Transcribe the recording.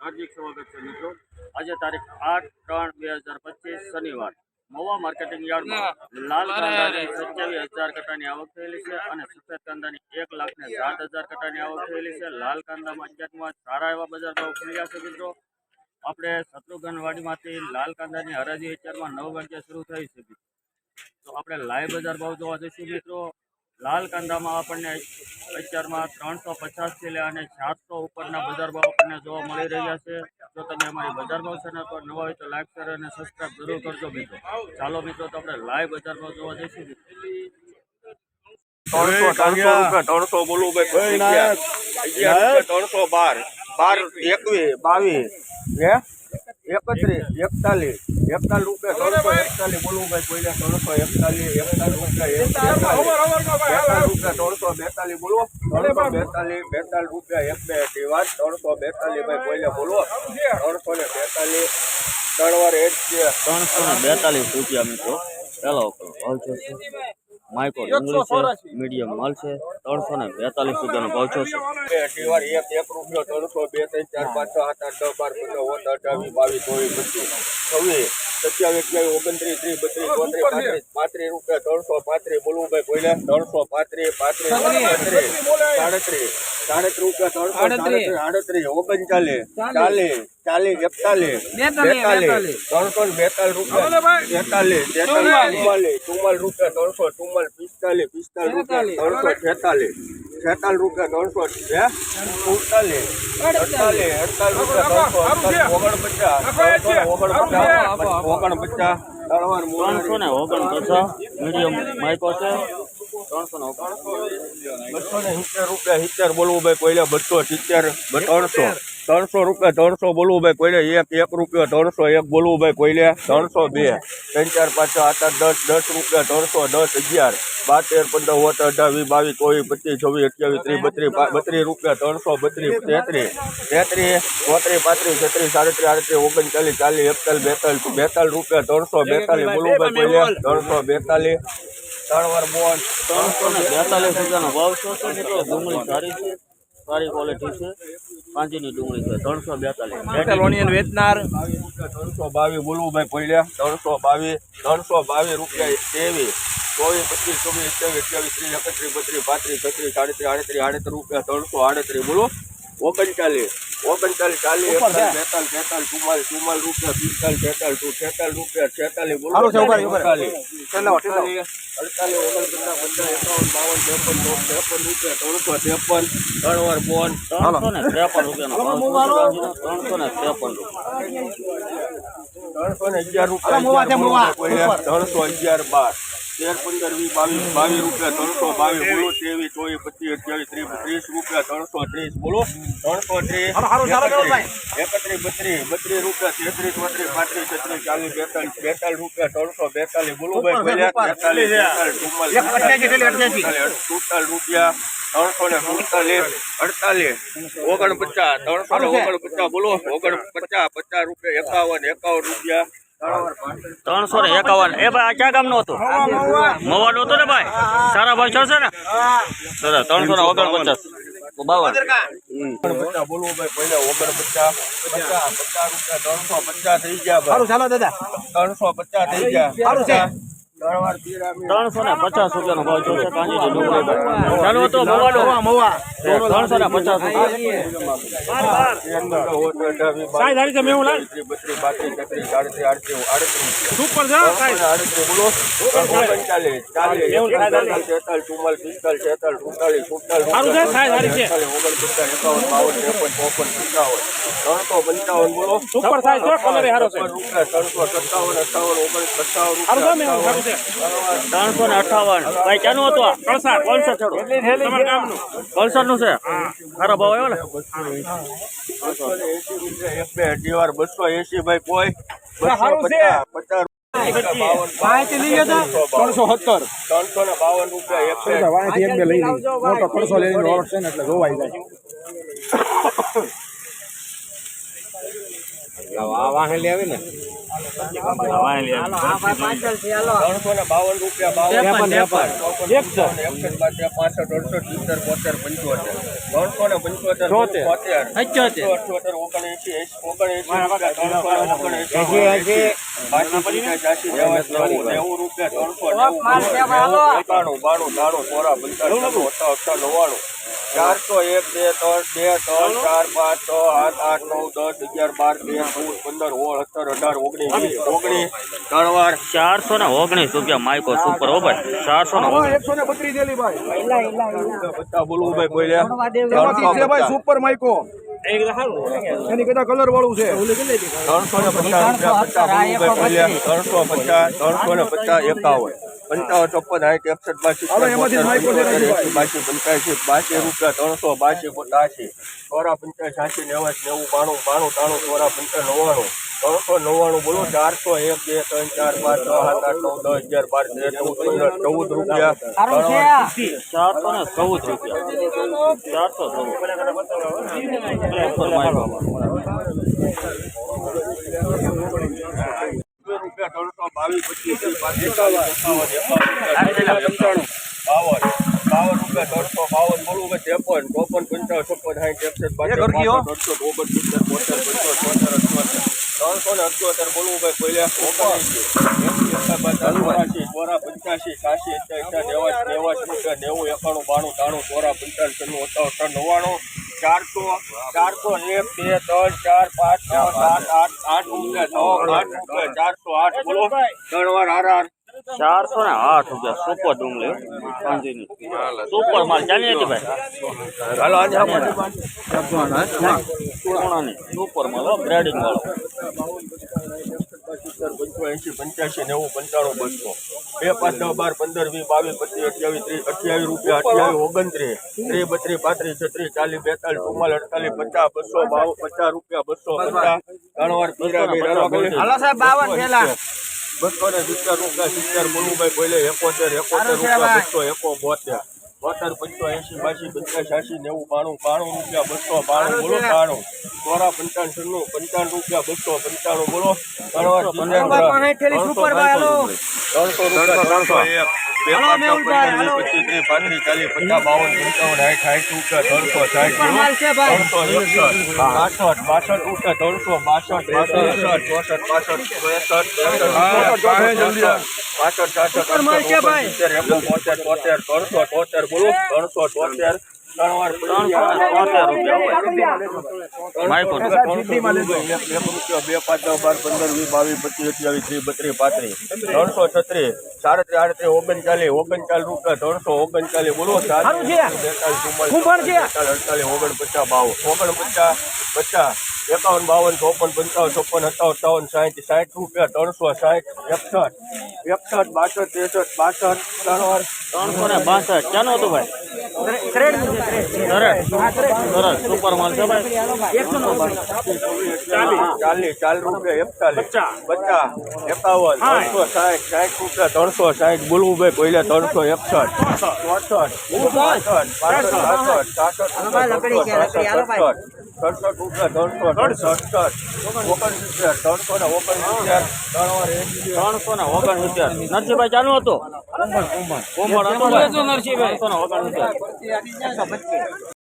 હાર્દિક સ્વાગત છે મિત્રો. આજે તારીખ આઠ ત્રણ બે હજાર પચીસ શનિવાર. મવા માર્કેટિંગ યાર્ડમાં લાલ કાંદાની સત્યાવીસ હજાર કટાની આવક થયેલી છે અને સફેદ કાંદાની એક લાખ ને સાત હજાર કટાની આવક થયેલી છે. લાલ કાંદામાં અત્યારમાં સારા એવા બજાર ભાવ ખુલ્યા છે મિત્રો. આપણે શત્રુઘ્નવાડીમાંથી લાલ કાંદાની હરાજી અત્યારમાં નવ વાગ્યા શરૂ થઈ છે. તો આપણે લાઈવ બજાર ભાવ જોવા જઈશું મિત્રો. લાલ કાંદામાં આપણને અત્યારમાં ત્રણસો પચાસથી લે અને સાતસો ઉપરના બજાર ભાવ આપણને જોવા મળી રહ્યા છે. જો તમે અમારી બજાર ભાવ ચેનલ પર નવા હોય તો લાઈક શેર અને સબસ્ક્રાઈબ જરૂર કરજો મિત્રો. ચાલો મિત્રો તો આપણે લાઈવ બજાર ભાવ જોવા જઈશું મિત્રો. ત્રણસો ત્રણસો રૂપિયા ત્રણસો બોલું ભાઈ ત્રણસો બાર. બાર એકવીસ બાવીસ. હે? એકત્રીસ એકતાલીસ. એકતાલીસ રૂપિયા ત્રણસો એકતાલીસ બોલવું ભાઈ કોઈને ત્રણસો એકતાલીસ એકતાલીસ રૂપિયા રૂપિયા ત્રણસો બેતાલીસ બોલવો. ત્રણસો બેતાલીસ બેતાલીસ રૂપિયા એક બે ત્રણસો બેતાલીસ ભાઈ કોઈને બોલો ત્રણસો ને બેતાલીસ ત્રણ વાર એક છે. ત્રણસો ને બેતાલીસ રૂપિયા મિત્રો. ચાલો માઇકો મીડિયમ માલ છે. ત્રણસો ને બેતાલીસ રૂપિયાનો ભાવ છે. એક એક રૂપિયો ત્રણસો બે ત્રણ ચાર પાંચ છ સાત આઠ દસ બાર પંદર ઓત અઠાવીસ બાવીસ ચોવીસ પચીસ છવ્વીસ સત્યાવીસ અઠ્યાવીસ ઓગણત્રીસ ત્રીસ બત્રીસ ચોત્રીસ પાંત્રીસ પાંત્રીસ રૂપિયા ત્રણસો પાંત્રીસ બોલવું ભાઈ કોઈને ત્રણસો પાંત્રીસ પાંત્રીસ પાંત્રીસ સાડત્રીસ સાડત્રીસ રૂપિયા ત્રણસો સાડત્રીસ. સાડત્રીસ ઓગણચાલીસ ચાલીસ. ચાલીસ એકતાલીસ બેતાલીસ ત્રણસો ને બેતાલીસ રૂપિયા તેતાલીસ તેતાલીસ ચુમ્માલીસ ચુમ્માલીસ રૂપિયા ત્રણસો ચુમ્માલીસ પિસ્તાલીસ પિસ્તાલીસ રૂપિયા ત્રણસો છેતાલીસ. છેતાલીસ રૂપિયા ત્રણસો છે. સુડતાલીસ અડતાલીસ અડતાલીસ રૂપિયા ત્રણસો અડતાલીસ ઓગણપચાસ. ઓગણપચાસ. ઓગણપચાસ. ત્રણસો ને ઓગણપચાસ. મીડિયમ માઇકો છે. ત્રણસો ને ઓગણ બસો ને સિત્તેર રૂપિયા સિત્તેર બોલવું ભાઈ કોઈને બસો સિત્તેર ત્રણસો. ત્રણસો રૂપિયા ત્રણસો બોલવું ભાઈ, કોઈને એક એક રૂપિયો ત્રણસો એક બોલવું ભાઈ, કોઈને ત્રણસો બે. ત્રણ ચાર, પાંચ આઠ આઠ, દસ દસ રૂપિયા ત્રણસો દસ અગિયાર. બાર તેર પંદર ઓત અઢાર, વીસ, બાવીસ, ચોવીસ, પચીસ, છવ્વીસ, અઠ્યાવીસ, ત્રીસ, બત્રીસ બત્રીસ રૂપિયા ત્રણસો, બત્રીસ, તેત્રીસ. તેત્રીસ, ચોત્રીસ, પાંત્રીસ, છત્રીસ, સાડત્રીસ, આડત્રીસ, ઓગણચાલીસ, ચાલીસ, એકતાલીસ, બેતાલીસ બેતાલીસ રૂપિયા ત્રણસો બેતાલીસ બોલવું ભાઈ, કોઈને ત્રણસો બેતાલીસ. ત્રણ વાર બોન ત્રણસો ને બેતાલીસ રૂપિયાનો ભાવ સારી છે. સારી ક્વોલિટી છે. કાંજીની ડુંગળી છે ત્રણસો બેતાલીસ. વેચનાર. ત્રણસો બાવીસ બોલવું ભાઈ પહેલા ત્રણસો બાવીસ ત્રણસો બાવીસ રૂપિયા ત્રેવીસ. ચોવીસ પચીસ ચોવીસ અઠ્યાવીસ અઠ્યાવીસ ત્રીસ એકત્રીસ બત્રીસ પાંત્રીસ છત્રીસ સાડત્રીસ આડત્રીસ આડત્રીસ રૂપિયા ત્રણસો આડત્રીસ બોલો. ઓગણચાલીસ. ઓગણચાલીસ ચાલીસ એકતાલીસ બેતાલીસ ચુમ્માલીસ ચુમ્માલીસ રૂપિયા પિસ્તાલીસ તેતાલીસ ટુ છેતાલીસ રૂપિયા છેતાલીસ. અડતાલીસ અડતાલીસ ઓગણપચાસ પચાસ એકાવન બાવન ત્રેપન ત્રેપન રૂપિયા ત્રણસો ત્રેપન ત્રણ વાર બોન ત્રણસો ને ત્રેપન રૂપિયા ત્રણસો ને ત્રેપન રૂપિયા. ત્રણસો ને અગિયાર રૂપિયા ત્રણસો અગિયાર બાર. તેર પંદર વીસ બાવીસ બાવીસ રૂપિયા ત્રણસો બાવીસ બોલો ત્રેવીસ ચોવીસ પચીસ અઠ્યાવીસ ત્રીસ ત્રીસ રૂપિયા ત્રણસો ત્રીસ બોલો ત્રણસો ત્રીસ એકત્રીસ બત્રીસ બત્રીસ રૂપિયા તેત્રીસ બત્રીસ પાંત્રીસ છત્રીસ ચાલીસ બેતાલીસ બેતાલીસ રૂપિયા ત્રણસો બેતાલીસ બોલો ભાઈ બેતાલીસ તેતાલીસ સુડતાલીસ રૂપિયા ત્રણસો ને સુડતાલીસ અડતાલીસ ઓગણપચાસ ત્રણસો ને ઓગણપચાસ બોલો ઓગણપચાસ પચાસ રૂપિયા એકાવન એકાવન રૂપિયા ત્રણસો ને એકાવન. એ ભાઈ આ ક્યાં ગામનો હતો? નું હતું ને ભાઈ? સારા ભાઈ ચડશે ને? સરસ ત્રણસો ને ઓગણપચાસ. બાવન. બોલવું ભાઈ પહેલા ઓગણપચાસ. પચાસ પચાસ રૂપિયા ત્રણસો પચાસ થઈ ગયા ભાઈ. ચાલો દાદા. ત્રણસો પચાસ થઈ ગયા. સારું છે. ત્રણ વાર પિરામિડ ત્રણસો ને પચાસ રૂપિયાનો ભાવ કાંજીની ડુંગળી ચાલુ હતો મવા મવા. ત્રણસો ને પચાસ પંચાવન બોલો. સુપર સાઈઝ કલર હારો છે. સત્તાવન અઠાવન ઓગણ સત્તાવન ત્રણસો ને અઠાવન. ભાઈ ક્યાંનું હતું આ? કળસાર. છોડો. તમારા ગામનું. કલસર નું છે? સારો ભાવ આવ્યો ને? બસો ને એસી ભાઈ કોઈ ત્રણસો સત્તર. ત્રણસો ને બાવન રૂપિયા એક બે લઈ લઈ મોટો ત્રણસો લઈ લઈને ઓળખ છે ને એટલે જોવાઈ જાય વાહન લઈ આવી ને ત્રણસો ને બાવન રૂપિયા બાવન ત્રેપન, ત્રેપન. ચોપન, એક છે. એકસઠ બાર, પંચોતેર ત્રણસો ને ઓગણએંશી રૂપિયા ત્રણસો એકાણું બાણું ત્રાણું ચોરા પંચાણું અઠા અઠા નવ્વાણું ચારસો એક બે ત્રણ બે ત્રણ ચાર પાંચ છ સાત આઠ નવ દસ અગિયાર બાર તેર ચૌદ પંદર સોળ સત્તર અઢાર ઓગણીસ ઓગણીસ ત્રણ વાર. ચારસો ને ઓગણીસ રૂપિયા માઇકો સુપર હો ચારસો ને એકસો ને બત્રીસ દેલી ભાઈ. બધા બોલવું ભાઈ બોલ્યા ભાઈ સુપર માઇકો એની કલર વાળું છે. ત્રણસો ને પચાસ ત્રણસો પચાસ ત્રણસો ને પચાસ એકાવન. પંચાવન ચોપન સાઠ એકસઠ બાસી. બાસી પંચ્યાસી બાસી રૂપિયા ત્રણસો બાસી પચાસી ચોરા પંચાસ સાસી નેવાસી નેવું બાણું બાણું ત્રાણું ચોરા પંચાસ નવ્વાણું ત્રણસો નવ્વાણું બોલો ચારસો એક બે ત્રણ ચાર પાંચ છ સાત આઠ નવ દસ અગિયાર બાર તેર ચૌદ પંદર ચૌદ રૂપિયા ચારસો ને ચૌદ રૂપિયા. ચારસો ત્રણસો બાવીસ પચીસ બાવન બાવન રૂપિયા ત્રણસો બાવન બોલવું કે ત્રેપન ચોપન પંચાવન છપ્પન સાઠ એકસઠ બાસઠ બાસઠ અડસઠ ઓગણસિત્તેર બોતેર પંચોતેર છોતેર અઠ્યોતેર. ત્રણસો ને અઠ્યોતેર બોલવું એંશી એકાવન ચોરાશી ચોરા પંચ્યાસી અઠ્યાસી નેવાસી નેવાસી નેવું એકાણું બાણું ત્રાણું ચોરા પંચાવન છન્નું અઠાવન નવ્વાણું. ચારસો ચારસો એક, બે, ત્રણ, ચાર, પાંચ, છ, સાત, આઠ આઠ રૂપિયા, નવ, આઠ રૂપિયા, ચારસો, આઠ, બોલો. ત્રણ વાર આર આર ચારસો ને આઠ રૂપિયા સુપર ડુંગળી કાંજીની સુપર માલ. ચાલી હતી ભાઈ? સુપર માલ બ્રેડિંગ વાળો નેવું પંચાણું બસો બે પાંચ બાર પંદર વીસ બાવીસ પચીસ અઠ્યાવીસ ત્રીસ અઠ્યાવીસ રૂપિયા અઠ્યાવીસ ઓગણત્રીસ ત્રીસ બત્રીસ પાંત્રીસ છત્રીસ ચાલીસ બેતાલીસ ચુમ્માલીસ અડતાલીસ પચાસ બસો બાવન પચાસ રૂપિયા બસો પચાસ ત્રણ વાર. બસો ને સિત્તેર રૂપિયા સિત્તેર મુનુભાઈ બોલે એકોતેર એકોતેર રૂપિયા બસો એકો બોતેર. બોતેર પંચો એસી બાસી પંચાસ એસી નેવું બાણું બાણું રૂપિયા બસો બાણું બોલો બાણું ચોરા પંચાણ છન્નું પંચાવન રૂપિયા બસો પંચાણું બોલો ત્રણસો રૂપિયા ત્રણસો એક બે પાંચ પચીસ ત્રીસ પાંત્રીસ ચાલીસ પચાસ બાવન પંચાવન સાઠ સાઠ રૂપિયા ત્રણસો સાઠ ત્રણસો એકસઠ બાસઠ બાસઠ રૂપિયા ત્રણસો બાસઠ બાસઠ ચોસઠ પાસઠ ત્રેસઠ પાસઠ સાસઠ એકો તોતેર ત્રણસો તોતેર બોલો ત્રણસો તોતેર બે પાંચ બાર પંદર વીસ બાવીસ પચીસ અઠ્યાવીસ ત્રીસ બત્રીસ પાંત્રીસ. ત્રણસો છત્રીસ. સાડત્રીસ આડત્રીસ ઓગણચાલીસ ઓગણચાલીસ રૂપિયા. ત્રણસો ઓગણચાલીસ બોલો. અડતાલીસ ઓગણપચાસ બાવન. ઓગણપચાસ પચાસ એકાવન બાવન ચોપન પંચાવન ચોપન અઠાવન અઠાવન સાહીઠ સાઠ રૂપિયા. ત્રણસો સાઠ એકસઠ. એકસઠ બાસઠ ત્રેસઠ બાસઠ. ત્રણ વાર. ત્રણસો ને બાસઠ. ક્યાંનું તો ભાઈ? સરસ. સુપર માલ છે ભાઈ. ચાલીસ. ચાલીસ રૂપિયા એકતાલીસ. પચાસ. એકાવન ત્રણસો સાઠ સાઠ રૂપિયા ત્રણસો સાઠ. બોલવું ભાઈ પહેલા ત્રણસો એકસઠ. ચોસઠ. પાસઠ પાસઠ સાસઠ સાસઠ. સડસઠ ત્રણસો સડસઠ ઓગણસિત્તેર. ત્રણસો ને ઓગણસિત્તેર. ત્રણસો ને ઓગણસિત્તેર. નરસિંહભાઈ ચાલુ હતો? કોમળ હતું ભાઈ ત્રણસો ને ઓગણસિત્તેર.